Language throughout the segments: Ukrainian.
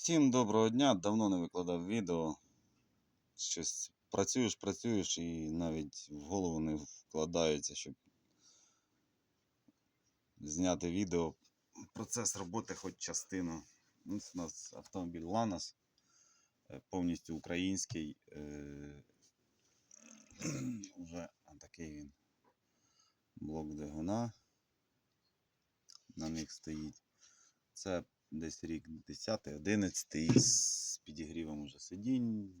Всім доброго дня. Давно не викладав відео. Щось працюєш, працюєш і навіть в голову не вкладається, щоб зняти відео. Процес роботи хоч частину. У нас автомобіль Ланос, е, повністю український. е, Уже такий він блок двигуна. На них стоїть. Це десь рік 10-11 з підігрівом уже сидінь,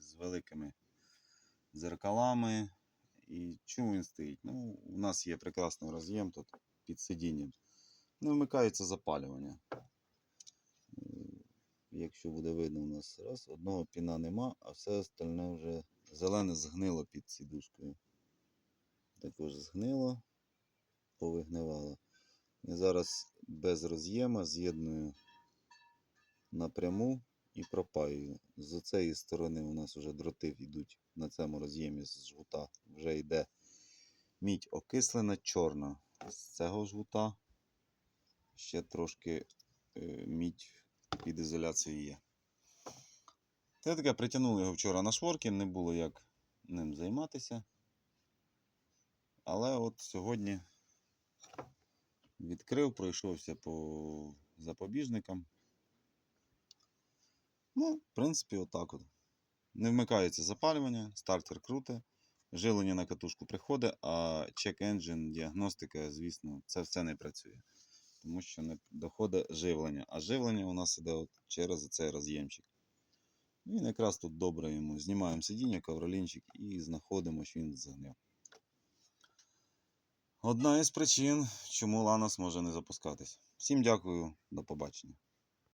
з великими дзеркалами. І чому він стоїть? Ну, у нас є прекрасний роз'єм тут під сидінням. Не вмикається запалювання. Якщо буде видно, у нас раз, одного піна нема, а все остальне вже зелене згнило під сідушкою. Також згнило, повигнивало. Я зараз без роз'єма з'єдную напряму і пропаюю. З цієї сторони у нас вже дроти йдуть на цьому роз'ємі з жгута. Вже йде мідь окислена чорна. З цього жгута ще трошки е, мідь під ізоляцією є. Це таке притягнули його вчора на шворки, не було як ним займатися. Але от сьогодні відкрив, пройшовся по запобіжникам. Ну, в принципі, отак от. Не вмикається запалювання, стартер круте, жилення на катушку приходить, а check engine, діагностика, звісно, це все не працює. Тому що не доходить живлення. А живлення у нас іде от через цей роз'ємчик. Він якраз тут добре йому. Знімаємо сидіння, ковролінчик і знаходимо, що він згнив. Одна із причин, чому Ланос може не запускатись. Всім дякую, до побачення.